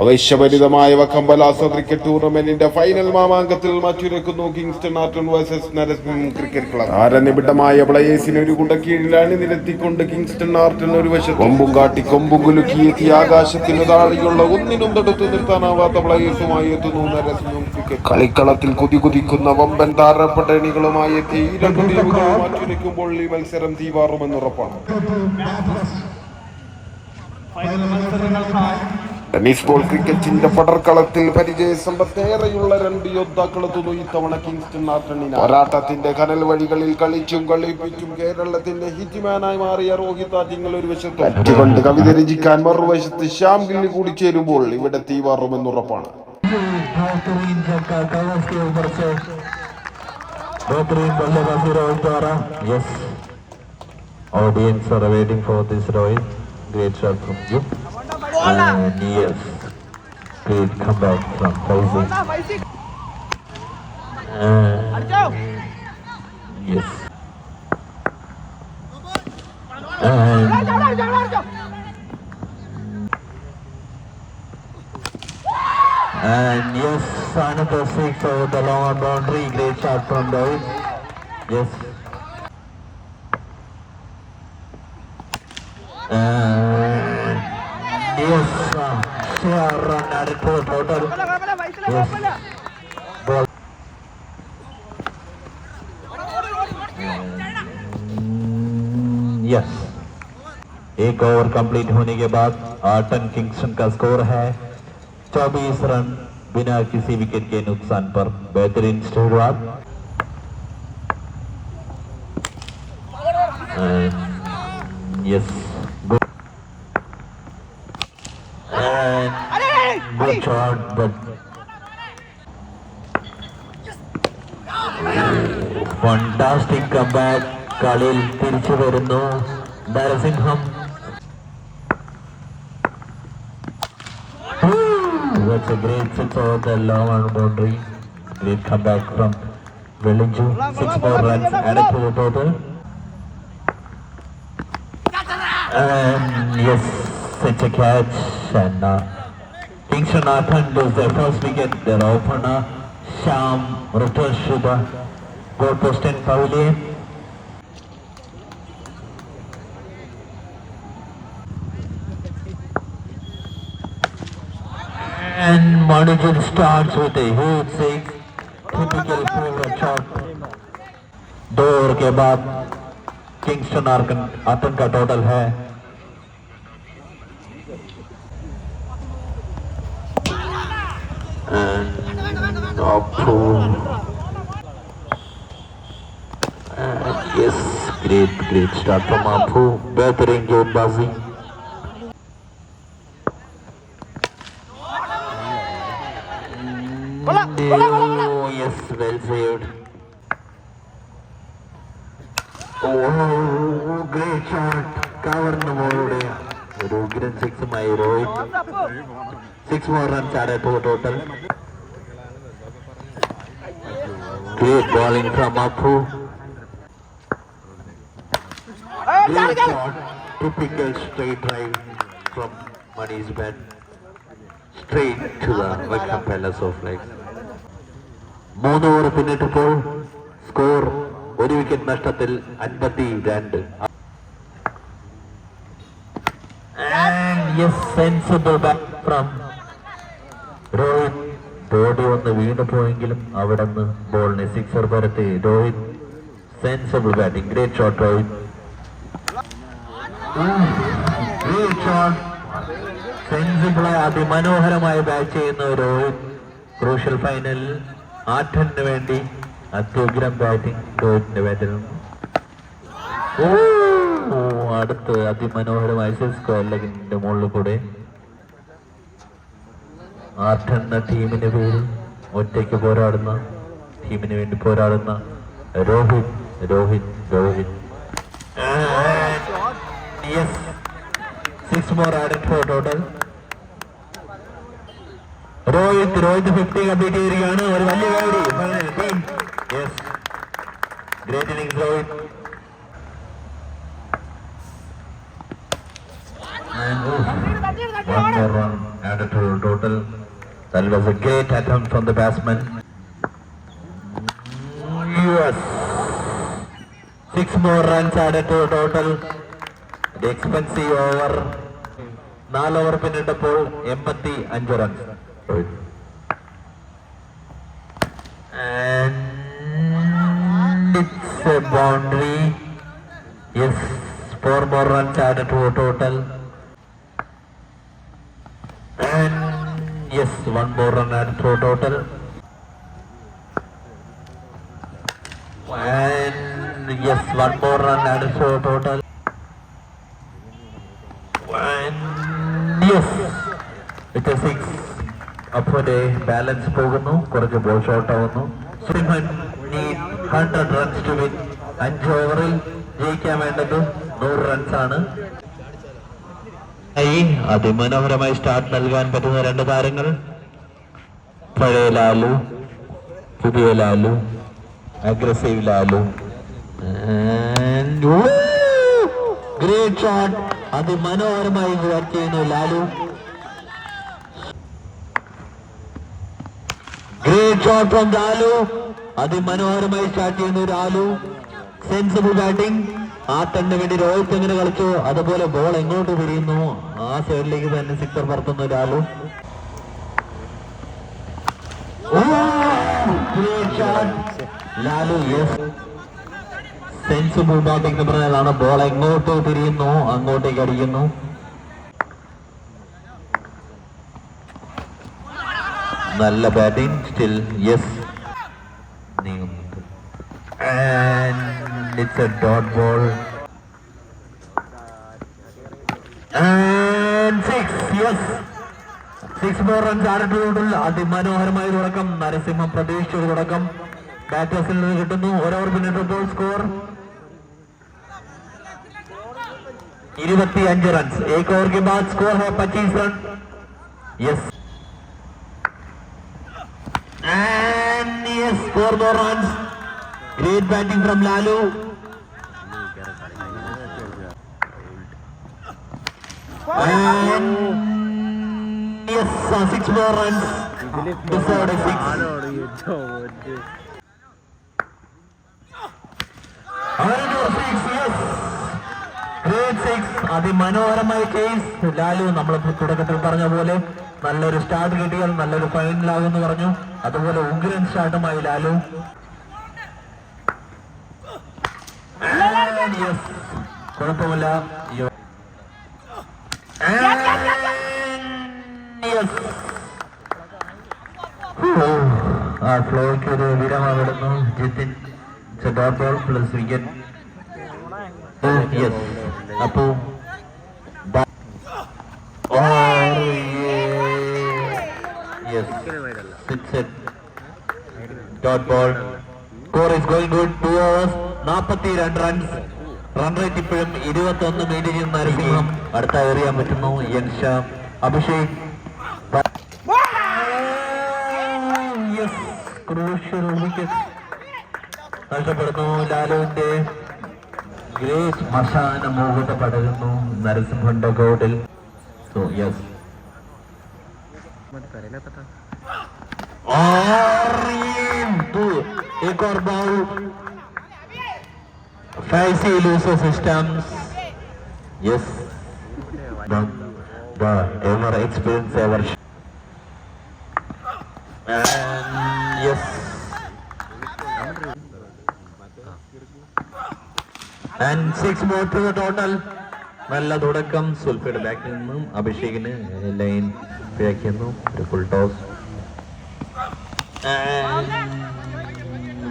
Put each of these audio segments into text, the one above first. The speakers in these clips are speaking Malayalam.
അവശ്യഭരിതമായ വക്കമ്പലാസ ക്രിക്കറ്റ് ടൂർണമെന്റിന്റെ ഫൈനൽ മാമാങ്കത്തിൽ മറ്റുരക്കുന്നു Kingston Arton versus Narasimham cricket club. ആരനിബിഡമായ പ്ലേയേഴ്സിനെ ഒരു കുടക്കീഴിലാണ് നിരത്തിക്കൊണ്ട് കിങ്സ്റ്റൺ ആർട്ടൺ ഒരു വശത്ത്. കൊമ്പും കാട്ടി കൊമ്പും കുലുക്കിയെത്തി ആകാശത്തിന് താഴെയുള്ള ഒന്നിനും തടുത്തു നിർത്താനാവാത്ത പ്ലേയേഴ്സുമായി എത്തുന്നു നരസിംഹം ക്രിക്കറ്റ്. കളിക്കളത്തിൽ കുതി കുതിക്കുന്ന വമ്പൻ താരപ്പട്ടണികളുമായി എത്തി. ഈ രണ്ടു ടീമുകളും മാറ്റുരയ്ക്കുമ്പോൾ ഈ മത്സരം തീവാറുമെന്നുറപ്പാണ്. ഫൈനൽ മത്സരങ്ങൾക്കായി ടെന്നീസ് ബോൾ ക്രിക്കറ്റിന്റെ പടർക്കളത്തിൽ പരിചയസമ്പത്തേറെയുള്ള രണ്ട് യോദ്ധാക്കളെത്തുന്നു ഇത്തവണ കിങ്സ്റ്റൺ ആർട്ടണിന് പോരാട്ടത്തിന്റെ കനൽ വഴികളിൽ കളിച്ചും കളിപ്പിച്ചും കേരളത്തിന്റെ ഹിറ്റ്മാനായി മാറിയ രോഹിത് ആദ്യങ്ങൾ ഒരു വശത്ത് പറ്റുകൊണ്ട് കവിത രചിക്കാൻ മറുവശത്ത് ശ്യാം ഗില്ലി കൂടി ചേരുമ്പോൾ ഇവിടെ തീവാറുമെന്നുറപ്പാണ് Audience are waiting for this Rohit. Great. and yes, they come back from Moses. And yes. And, and yes, another six over the long boundary. Great shot from David. Yes. Yes. एक ओवर कंप्लीट होने के बाद आर्टन किंगस्टन का स्कोर है चौबीस रन बिना किसी विकेट के नुकसान पर बेहतरीन शुरुआत And ഫണ്ടാസ്റ്റിക് കളിയിൽ തിരിച്ചു വരുന്നു Narasimham yes, such a catch. And uh, Kingston Nathan lose their first wicket. Their opener, Sham, returns to the goal post and pavilion. And Manujal starts with a huge six. Typical favorite shot. दो ओवर के बाद किंगस्टन आर्कन आतन का टोटल है and Apu. And yes, great, great start from Apu. Bettering game buzzing. ഉഗ്രൻ സിക്സുമായി Rohit six four runs add ഇപ്പോൾ total great bowling from Appu. Typical straight drive from Mani's bat. Straight to the Wickham Palace of Legs. മൂന്ന് ഓവർ പിന്നിട്ടപ്പോൾ സ്കോർ ഒരു വിക്കറ്റ് നഷ്ടത്തിൽ അൻപത്തി രണ്ട് sensible back from Rohit body ഒന്ന് വീണു പോയെങ്കിലും അവിടെ നിന്ന് ബോളിനെ സിക്സർ പരത്തി Rohit sensible batting great shot Rohit great shot സെൻസിബിളായി അതിമനോഹരമായി ബാറ്റ് ചെയ്യുന്ന രോഹിത് ക്രൂഷ്യൽ ഫൈനലിൽ ആറ്റന് വേണ്ടി അത്യുഗ്രം ബാറ്റിംഗ് രോഹിത്തിന്റെ ബാറ്റിൽ ഓ, അടുത്ത് അതിമനോഹരമായ ലെഗിന്റെ മുകളിൽ കൂടെ. ആർട്ട് എന്ന ടീമിന് പേര് ഒറ്റയ്ക്ക് പോരാടുന്ന ടീമിന് വേണ്ടി പോരാടുന്ന Rohit Rohit Rohit six more four total Rohit Rohit fifty complete ചെയ്തിരിക്കുകയാണ്. ഒരു വലിയ കാര്യം great innings Rohit one more run added to the total. That was a great attempt from the batsman. Yes. Six more runs added to the total. The expensive over. നാല് ഓവർ പിന്നിട്ടപ്പോൾ എൺപത്തി അഞ്ച് runs And it's a boundary. Yes, four more runs And yes, one more run and throw total. And yes, one more run and throw total. And yes, it's a six. അപ്പോഴേ ബാലൻസ് പോകുന്നു കുറച്ച് ബോൾ ഷോട്ട് ആവുന്നു ശ്രീമൻ ഹൺഡ്രഡ് റൺസ് ടു വിൻ അഞ്ച് ഓവറിൽ ജയിക്കാൻ വേണ്ടത് നൂറ് റൺസാണ് അതിമനോഹരമായി സ്റ്റാർട്ട് നൽകാൻ പറ്റുന്ന രണ്ട് താരങ്ങൾ. പഴയ ലാലു പുതിയ Lalu aggressive Lalu. Great shot അതിമനോഹരമായി ബാറ്റ് ചെയ്യുന്നു Lalu. Great shot from Lalu. അതിമനോഹരമായി സ്റ്റാർട്ട് ചെയ്യുന്നു ലാലു. സെൻസിബിൾ ബാറ്റിംഗ് ആ തന്നെ വേണ്ടി രോഹിത് എങ്ങനെ കളിച്ചു? അതുപോലെ ബോൾ എങ്ങോട്ട് പിരിയുന്നു? ആ സൈഡിലേക്ക് തന്നെ sixer പറത്തുന്നു Lalu. Lalu yes sense batting പറഞ്ഞതാണ്. ബോൾ എങ്ങോട്ട് തിരിയുന്നു അങ്ങോട്ടേക്ക് അടിക്കുന്നു. നല്ല batting still yes നീങ്ങുന്നുണ്ട്. it's a dot ball and six yes six more runs ആറിട്ടുള്ള അതിമനോഹരമായ തുടക്കം നരസിംഹം പ്രതീക്ഷിച്ച ഒരു തുടക്കം ബാറ്റേഴ്സിൽ നിന്ന് കിട്ടുന്നു ഓരോവർ പിന്നിട്ടപ്പോൾ സ്കോർ ഇരുപത്തി അഞ്ച് റൺസ് एक ओवर के बाद स्कोर है पच्चीस run yes and yes four more runs great batting from lalu അതിമനോഹരമായ കേസ് ലാലു നമ്മൾ തുടക്കത്തിൽ പറഞ്ഞ പോലെ നല്ലൊരു സ്റ്റാർട്ട് കിട്ടിയാൽ നല്ലൊരു ഫൈനലാകുമെന്ന് പറഞ്ഞു. അതുപോലെ ഉഗ്രൻ സ്റ്റാർട്ടുമായി ലാലു. കുഴപ്പമില്ല യോ- And yes. ഓ, ആ ഫ്ലോയ്ക്ക് ഒരു വിരമാവിടുന്നു Jithin dot ball plus wicket yes അപ്പോ റൺസ് റൺ റേറ്റ് അടുത്ത എറിയാൻ പറ്റുന്നു. അഭിഷേക്. യെസ് ക്രൂഷ്യൽ വിക്കറ്റ് നഷ്ടപ്പെടുന്നു ലാലുവിന്റെ ഗ്രേറ്റ് മശാന മുഖത്ത് പടരുന്നു നരസിംഹന്റെ ഗോഡിൽ സോ യെസ് एक और ball फैसी Luso systems yes the, the ever experienced ever and six more to the total നല്ല തുടക്കം. സുൽഫയുടെ ബാക്കിൽ നിന്നും. അഭിഷേകിന് ലൈൻ പിഴയ്ക്കുന്നു. ഒരു full toss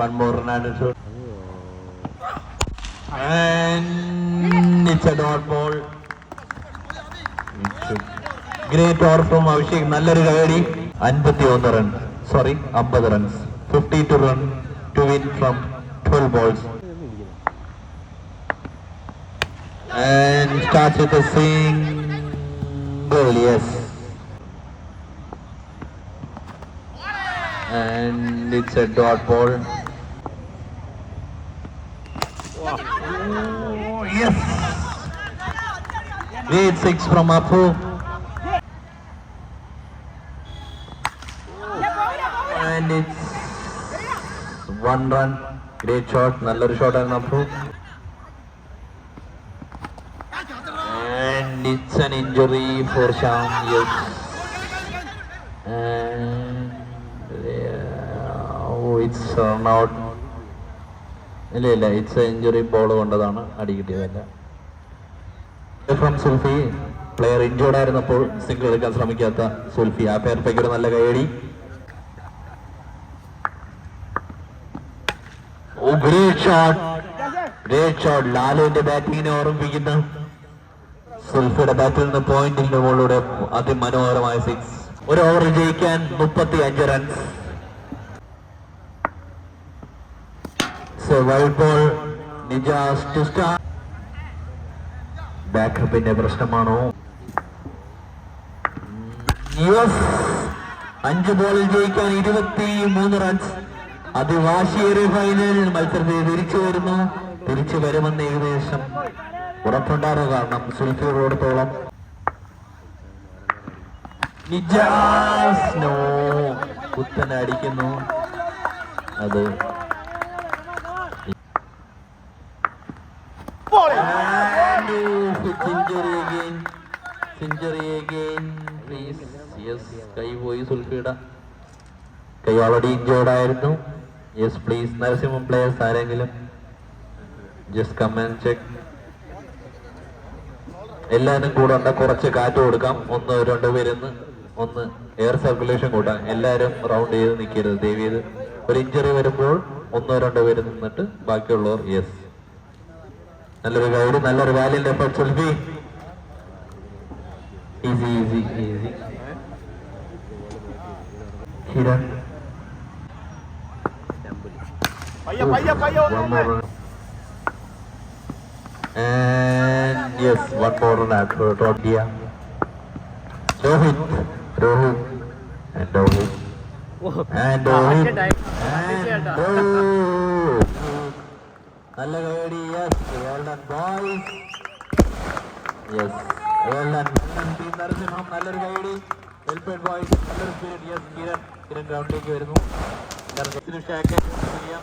one more it's a dot ball great over from Abhishek നല്ലൊരു കയറി അൻപത്തി ഒന്ന് റൺ സോറി അമ്പത് runs fifty two run to win from twelve balls catch with a single, yes. And it's a dot ball. Oh, yes! Great six from Apu. And it's one run. Great shot. Nallar shot and apu it's an injury for Sham. Yes. And yeah, oh, it's uh, not. ഇല്ല ഇല്ല ഇറ്റ്സ് ഇഞ്ചുറി ബോൾ കൊണ്ടതാണ് അടി കിട്ടിയതല്ല ഫ്രം സുൽഫി പ്ലെയർ ഇഞ്ചോർഡ് ആയിരുന്നപ്പോൾ സിംഗിൾ എടുക്കാൻ ശ്രമിക്കാത്ത സുൽഫി ആ പേർപ്പയ്ക്ക് ഒരു നല്ല കൈയടി ഓ ഗ്രേറ്റ് ഷോട്ട് ഗ്രേറ്റ് ഷോട്ട് ലാലുവിന്റെ ബാറ്റിങ്ങിനെ ഓർമ്മിപ്പിക്കുന്ന സുൽഫിയുടെ ബാറ്റിൽ നിന്ന് പോയിന്റിന്റെ മുകളിലൂടെ അതിമനോഹരമായ സിക്സ് ഒരു ഓവർ ജയിക്കാൻ മുപ്പത്തി അഞ്ച് റൺസ് to start. ബാക്കപ്പിന്റെ പ്രശ്നമാണോ? യെസ് അഞ്ച് ബോളിൽ ജയിക്കാൻ ഇരുപത്തി മൂന്ന് റൺസ് അതിവാശിയേറിയ ഫൈനലിൽ മത്സരത്തിൽ തിരിച്ചു വരുന്നു. തിരിച്ചു വരുമെന്ന് ഏകദേശം ഉറപ്പുണ്ടാകുക കാരണം സുൽഫിയോടത്തോളം നിജാസ് നോ അടിക്കുന്നു. അത്. കൈ പോയി സുൽഫിയുടെ. കൈ ഓൾറെഡി ഇഞ്ചേർഡ് ആയിരുന്നു. യെസ് പ്ലീസ് നരസിംഹം പ്ലേയേഴ്സ് ആരെങ്കിലും ജസ്റ്റ് കം ആൻഡ് ചെക്ക് എല്ലാവരും കൂടെ ഉണ്ട് കുറച്ച് കാറ്റ് കൊടുക്കാം. ഒന്ന് രണ്ട് പേരുന്ന് ഒന്ന് എയർ സർക്കുലേഷൻ കൂട്ടാം. എല്ലാവരും റൗണ്ട് ചെയ്ത് നിൽക്കരുത് ദേവി ഇത് ഒരു ഇഞ്ചറി വരുമ്പോൾ ഒന്നോ രണ്ടോ പേര് നിന്നിട്ട് ബാക്കിയുള്ളവർ യെസ് നല്ലൊരു ഗൈഡ് നല്ലൊരു വാലിന്റെ effort selfie easy easy easy Kiran. പയ്യ പയ്യ പയ്യ one ഒന്ന് more run. And yes, one more run at Rodia. Rohit, Rohit, and Rohit, and Rohit, and oh, നല്ല കൈയടി yes well done boys yes well done team Narasimham നല്ലൊരു കൈയടി വെൽ പേഡ് ബോയ്സ് നല്ലൊരു സ്പിരിറ്റ് യെസ് കിരൺ. കിരൺ ഗ്രൗണ്ടിലേക്ക് വരുന്നു. ഷാക്ക് ചെയ്യാം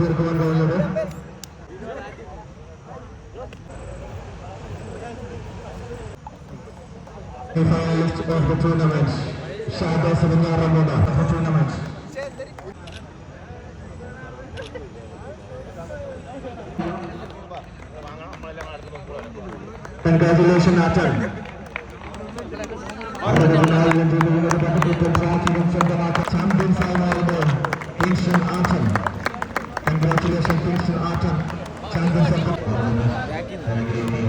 தீர்ப்பு கொண்டு உள்ளது The finalist of the tournament, Shada Ramona of the tournament. Congratulations, Atal. congratulations to Sir Arthur Chandra Sakar.